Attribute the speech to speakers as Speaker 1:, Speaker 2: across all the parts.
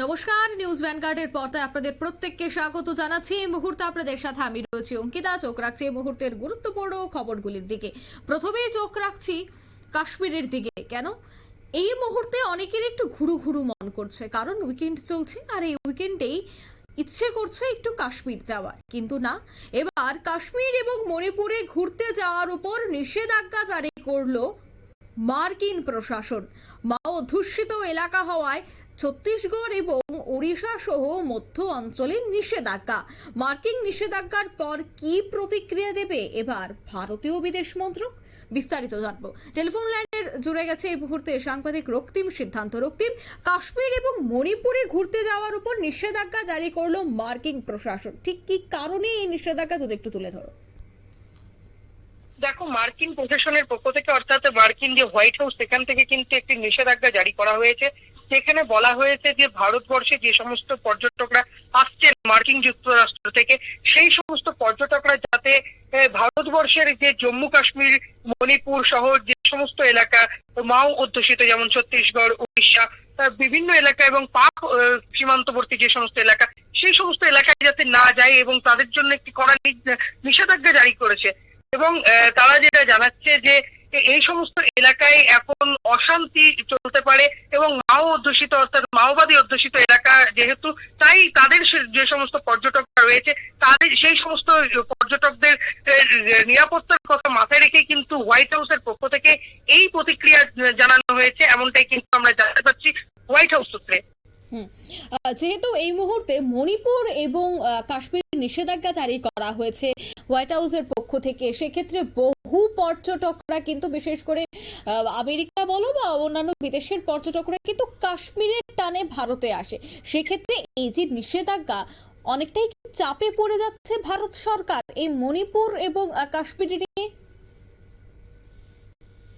Speaker 1: নমস্কার নিউজ ভ্যানগার্ডের পর্দায় আপনাদের প্রত্যেককে স্বাগত জানাচ্ছি। এই মুহূর্তে আপনাদের সাথে আমি রয়েছি অঙ্কিতা। চোখ রাখছি এই মুহূর্তের গুরুত্বপূর্ণ খবরগুলির দিকে। প্রথমেই চোখ রাখছি কাশ্মীরের দিকে। কেন? এই মুহূর্তে অনেকের একটু ঘুরু ঘুরু মন করছে। কারণ উইকেন্ড চলছে আর এই উইকেন্ডেই ইচ্ছে করছে একটু কাশ্মীর যাওয়ার। কিন্তু না, এবার কাশ্মীর এবং মণিপুরে ঘুরতে যাওয়ার উপর নিষেধাজ্ঞা জারি করল মার্কিন প্রশাসন। মাও অধ্যুষিত এলাকা হওয়ায় ছত্তিশগড় এবং ওড়িশা সহ মধ্য অঞ্চলে নিষেধাজ্ঞা। মার্কিন নিষেধাজ্ঞার পর কি প্রতিক্রিয়া দেবে এবার ভারতীয় বিদেশ মন্ত্রক? বিস্তারিত জানব। টেলিফোন লাইনের জুড়ে গেছে এই মুহূর্তে সাংবাদিক রক্তিম সিদ্ধান্ত। রক্তিম, কাশ্মীর এবং মণিপুরে ঘুরতে যাওয়ার উপর নিষেধাজ্ঞা জারি করল মার্কিন প্রশাসন। ঠিক কি কারণে এই নিষেধাজ্ঞা? যদি একটু তুলে ধরো।
Speaker 2: দেখো, মার্কিন প্রশাসনের পক্ষ থেকে অর্থাৎ মার্কিন যে হোয়াইট হাউস, সেখান থেকে কিন্তু একটি নিষেধাজ্ঞা জারি করা হয়েছে। যেখানে বলা হয়েছে যে ভারতবর্ষে যে সমস্ত পর্যটকরা আসছেন মার্কিন যুক্তরাষ্ট্র থেকে, সেই সমস্ত পর্যটকরা যাতে ভারতবর্ষের যে জম্মু কাশ্মীর, মণিপুর সহ যে সমস্ত এলাকা, মাও অধ্যুষিত যেমন ছত্তিশগড়, উড়িষ্যা বিভিন্ন এলাকা এবং পাক সীমান্তবর্তী যে সমস্ত এলাকা, সেই সমস্ত এলাকায় যাতে না যায় এবং তাদের জন্য একটি কড়া নিষেধাজ্ঞা জারি করেছে। এবং তারা যেটা জানাচ্ছে যে এই সমস্ত এলাকায় এখন অশান্তি চলতে পারে এবং মাও অধ্যুষিত, অর্থাৎ মাওবাদী অধ্যুষিত এলাকা যেহেতু, তাই তাদের যে সমস্ত পর্যটকরা রয়েছে, তাদের সেই সমস্ত পর্যটকদের নিরাপত্তার কথা মাথায় রেখে কিন্তু হোয়াইট হাউসের পক্ষ থেকে এই প্রতিক্রিয়া জানানো হয়েছে, এমনটাই কিন্তু আমরা জানতে পারছি হোয়াইট হাউস সূত্রে।
Speaker 1: যেহেতু এই মুহূর্তে মণিপুর এবং কাশ্মীরে নিষেধাজ্ঞা জারি করা হয়েছে হোয়াইট হাউসের পক্ষ থেকে। সেক্ষেত্রে বহু পর্যটকরা কিন্তু বিশেষ করে আমেরিকা বলো বা অন্যান্য বিদেশের পর্যটকরা কিন্তু কাশ্মীরের টানে ভারতে আসে। সেক্ষেত্রে এই যে নিষেধাজ্ঞা, অনেকটাই চাপে পড়ে যাচ্ছে ভারত সরকার এই মণিপুর এবং কাশ্মীর নিয়ে?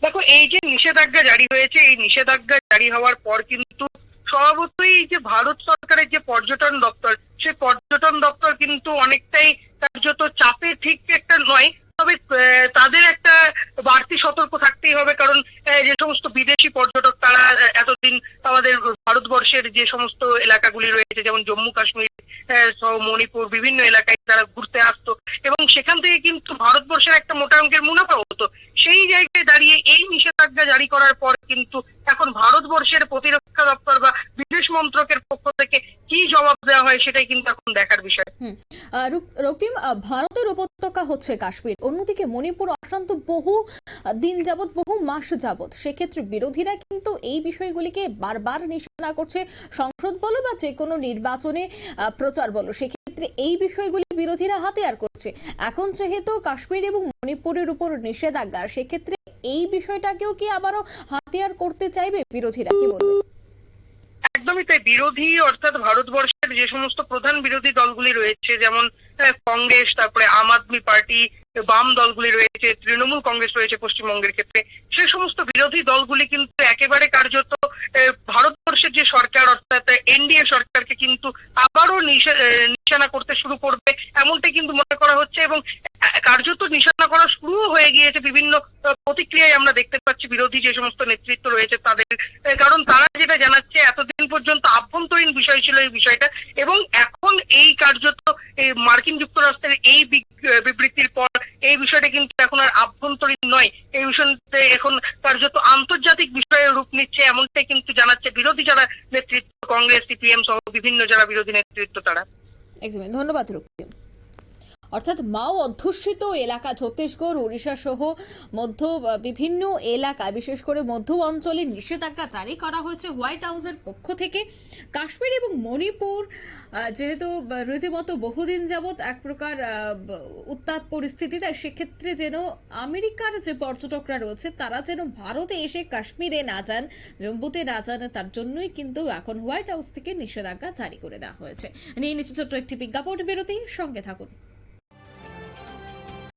Speaker 2: দেখো, এই যে নিষেধাজ্ঞা জারি হয়েছে, এই নিষেধাজ্ঞা জারি হওয়ার পর কিন্তু স্বভাবতই যে ভারত সরকারের যে পর্যটন দপ্তর, সেই পর্যটন দপ্তর কিন্তু অনেকটাই কার্যত চাপে ঠিক একটা নয়, তবে তাদের একটা বাড়তি সতর্ক থাকতেই হবে কারণ যে সমস্ত বিদেশি পর্যটক তারা এতদিন আমাদের ভারতবর্ষের যে সমস্ত এলাকাগুলি রয়েছে, যেমন জম্মু কাশ্মীর মণিপুর, বিভিন্ন এলাকায় তারা ঘুরতে আসতো এবং সেখান থেকে কিন্তু ভারতবর্ষের একটা মোটা অঙ্কের মুনাফা হতো। সেই জায়গায় দাঁড়িয়ে এই নিষেধাজ্ঞা জারি করার পর কিন্তু এখন ভারতবর্ষের প্রতিরক্ষা দপ্তর বা বিদেশ মন্ত্রকের পক্ষ থেকে কি জবাব দেওয়া হয় সেটাই কিন্তু এখন দেখার বিষয়।
Speaker 1: আহ, রুক- রক্তিম ভারতের উপত্যকা হচ্ছে কাশ্মীর। অন্যদিকে মণিপুর অশান্ত বহু দিন যাবত বহু মাস যাবত সেক্ষেত্রে বিরোধীরা কিন্তু এই বিষয়গুলিকে বারবার নিশানা করছে সংসদ বলো বা যে কোনো নির্বাচনে প্রচার বলো। সেক্ষেত্রে এই বিষয়গুলি বিরোধীরা হাতিয়ার করছে। এখন যেহেতু কাশ্মীর এবং মণিপুরের উপর নিষেধাজ্ঞা সেক্ষেত্রে এই বিষয়টাকেও কি আবারও হাতিয়ার করতে চাইবে বিরোধীরা? কি বলবে
Speaker 2: একদমই তাই। বিরোধী অর্থাৎ ভারতবর্ষের যে সমস্ত প্রধান বিরোধী দলগুলি রয়েছে, যেমন কংগ্রেস, তারপরে আম আদমি পার্টি, বাম দলগুলি রয়েছে, তৃণমূল কংগ্রেস রয়েছে পশ্চিমবঙ্গের ক্ষেত্রে। সে সমস্ত বিরোধী দলগুলি কিন্তু একেবারে কার্যত ভারতবর্ষের যে সরকার, অর্থাৎ এনডিএ সরকারকে কিন্তু আবারও নিশে- নিশানা করতে শুরু করবে, এমনটাই কিন্তু মনে করা হচ্ছে এবং কার্যত নিশানা করা শুরু হয়ে গিয়েছে, বিভিন্ন প্রতিক্রিয়ায় আমরা দেখতে পাচ্ছি, বিরোধী যে সমস্ত নেতৃত্ব রয়েছে তাদের কারণ তারা যেটা জানাচ্ছে, এতদিন পর্যন্ত আভ্যন্তরীণ বিষয় ছিল এই বিষয়টা, এবং এখন এই কার্যত মার্কিন যুক্তরাষ্ট্রের এই বিবৃতির পর এই বিষয়টা কিন্তু এখন আর আভ্যন্তরীণ নয়। এই বিষয়টা এখন তার কার্যত আন্তর্জাতিক বিষয়ে রূপ নিচ্ছে, এমনটাই কিন্তু জানাচ্ছে বিরোধী যারা নেতৃত্ব, কংগ্রেস, সিপিএম সহ বিভিন্ন যারা বিরোধী নেতৃত্ব তারা।
Speaker 1: একদমই ধন্যবাদ রক্তিম অর্থাৎ মাও অধ্যুষিত এলাকা। ছত্তিশগড় ওড়িশা সহ মধ্য, বিভিন্ন এলাকা বিশেষ করে মধ্য অঞ্চলে নিষেধাজ্ঞা জারি করা হয়েছে হোয়াইট হাউসের পক্ষ থেকে। কাশ্মীর এবং মণিপুর যেহেতু রীতিমতো বহুদিন যাবৎ এক প্রকার উত্তাপ পরিস্থিতি তাই সেক্ষেত্রে যেন আমেরিকার যে পর্যটকরা রয়েছে, তারা যেন ভারতে এসে কাশ্মীরে না যান, জম্মুতে না যান, তার জন্যই কিন্তু এখন হোয়াইট হাউস থেকে নিষেধাজ্ঞা জারি করে দেওয়া হয়েছে। নিয়ে নিচ্ছে ছোট্ট একটি বিজ্ঞাপন। বিরতি, সঙ্গে থাকুন।